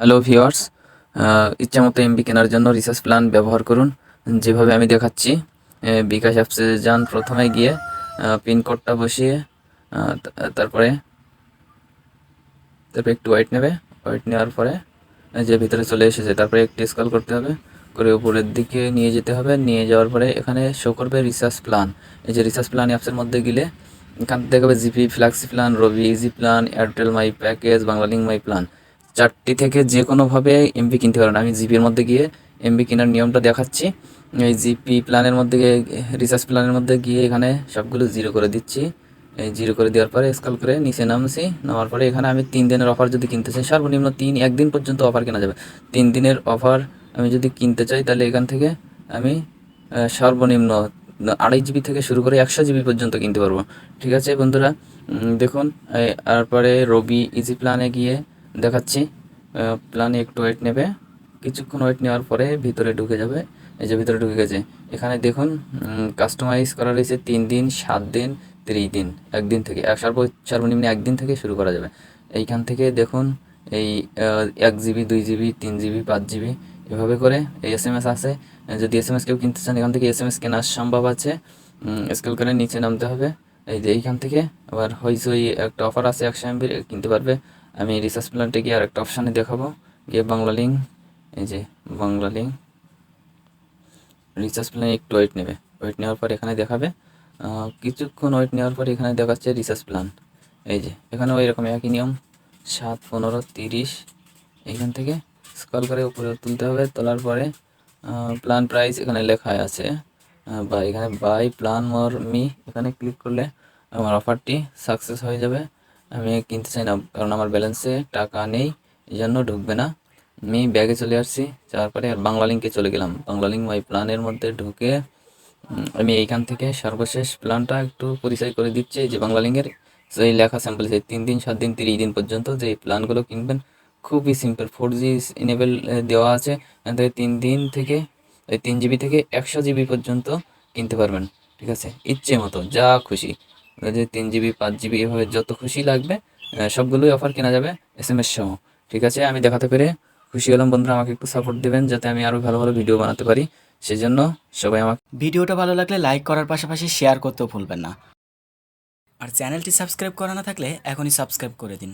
Hello viewers ইচ্ছা মতো MB কেনার জন্য রিসার্চ প্ল্যান ব্যবহার করুন। যেভাবে আমি দেখাচ্ছি বিকাশ অ্যাপসে যান প্রথমে গিয়ে পিনকোডটা বসিয়ে তারপরে তারপরে একটু ওয়াইট নেবে। ওয়াইট নেওয়ার পরে যে ভিতরে চলে এসেছে, তারপরে একটু স্কল করতে হবে। করে উপরের দিকে নিয়ে যেতে হবে। নিয়ে যাওয়ার পরে এখানে শো করবে রিসার্চ প্ল্যান এই যে রিসার্চ প্ল্যান অ্যাপসের মধ্যে গেলে, এখান থেকে GP flexi plan Robi easy plan Airtel my package Banglalink my plan চারটি থেকে যে কোনোভাবে এমবি কিনতে পারেন আমি জিপির মধ্যে গিয়ে এমবি কেনার নিয়মটা দেখাচ্ছি। এই জিপি প্ল্যানের মধ্যে গিয়ে রিসার্চ প্ল্যানের মধ্যে গিয়ে এখানে সবগুলো জিরো করে দিচ্ছি। এই জিরো করে দেওয়ার পরে স্কল করে নিচে নামছি। নামার পরে এখানে আমি তিন দিনের অফার যদি কিনতে চাই, সর্বনিম্ন তিন একদিন পর্যন্ত অফার কেনা যাবে। তিন দিনের অফার আমি যদি কিনতে চাই, তাহলে এখান থেকে আমি সর্বনিম্ন আড়াই জিবি থেকে শুরু করে একশো জিবি পর্যন্ত কিনতে পারব। ঠিক আছে বন্ধুরা? দেখুন তারপরে রবি ইজি প্ল্যানে গিয়ে দেখাচ্ছি। প্ল্যানে একটু ওয়েট নেবে। কিছুক্ষণ ওয়েট নেওয়ার পরে ভিতরে ঢুকে যাবে। এই যে ভিতরে ঢুকে গেছে। এখানে দেখুন কাস্টমাইজ করা রয়েছে তিন দিন, সাত দিন, ত্রিশ দিন, একদিন থেকে। সর্বনিম্ন একদিন থেকে শুরু করা যাবে। এইখান থেকে দেখুন, এই এক জিবি দুই জিবি তিন জিবি পাঁচ জিবি এভাবে করে এই এস এম এস আছে যদি এস এম এস কেউ কিনতে চান, এখান থেকে এস এম এস কেনার সম্ভব আছে। স্কেল করে নিচে নামতে হবে। এই যে এইখান থেকে আবার হইচই একটা অফার আছে, একশো এমবির কিনতে পারবে। আমি রিসার্চ প্ল্যানটা গিয়ে আর একটা অপশানে দেখাবো। গিয়ে বাংলা লিঙ্ক এই যে বাংলা লিঙ্ক রিসার্চ প্ল্যানে একটু ওয়েট নেবে। ওয়েট নেওয়ার পর এখানে দেখাবে। কিছুক্ষণ ওয়েট নেওয়ার পর এখানে দেখাচ্ছে রিসার্চ প্ল্যান এই যে, এখানেও এরকম একই নিয়ম। সাত, পনেরো, তিরিশ এইখান থেকে স্কল করে উপরে তুলতে হবে। তোলার পরে প্ল্যান প্রাইস এখানে লেখা আছে। বা এখানে বাই প্ল্যান মর মি এখানে ক্লিক করলে আমার অফারটি সাকসেস হয়ে যাবে। আমি কিনতে চাই না, কারণ আমার ব্যালেন্সে টাকা নেই, এই জন্য ঢুকবে না। আমি ব্যাগে চলে আসছি, যাওয়ার পরে আর বাংলা লিঙ্কে চলে গেলাম। বাংলা লিঙ্ক মাই প্ল্যানের মধ্যে ঢুকে আমি এইখান থেকে সর্বশেষ প্ল্যানটা একটু পরিচয় করে দিচ্ছি, যে বাংলা লিঙ্কের সেই লেখা স্যাম্পল সেই তিন দিন, সাত দিন, তিরিশ দিন পর্যন্ত যে প্ল্যানগুলো কিনবেন, খুবই সিম্পল ফোর জি ইনেবল দেওয়া আছে। তিন দিন থেকে এই তিন জিবি থেকে একশো জিবি পর্যন্ত কিনতে পারবেন, ঠিক আছে? ইচ্ছে মতো, যা খুশি। যে তিন জিবি পাঁচ জিবি এভাবে যত খুশি লাগবে সবগুলোই অফার কেনা যাবে এস এম এস সহ। ঠিক আছে? আমি দেখাতে পেরে খুশি হলাম। বন্ধুরা, আমাকে একটু সাপোর্ট দেবেন যাতে আমি আরও ভালো ভালো ভিডিও বানাতে পারি। সেজন্য সবাই আমাকে ভিডিওটা ভালো লাগলে লাইক করার পাশাপাশি শেয়ার করতেও ভুলবেন না। আর চ্যানেলটি সাবস্ক্রাইব করা না থাকলে এখনই সাবস্ক্রাইব করে দিন।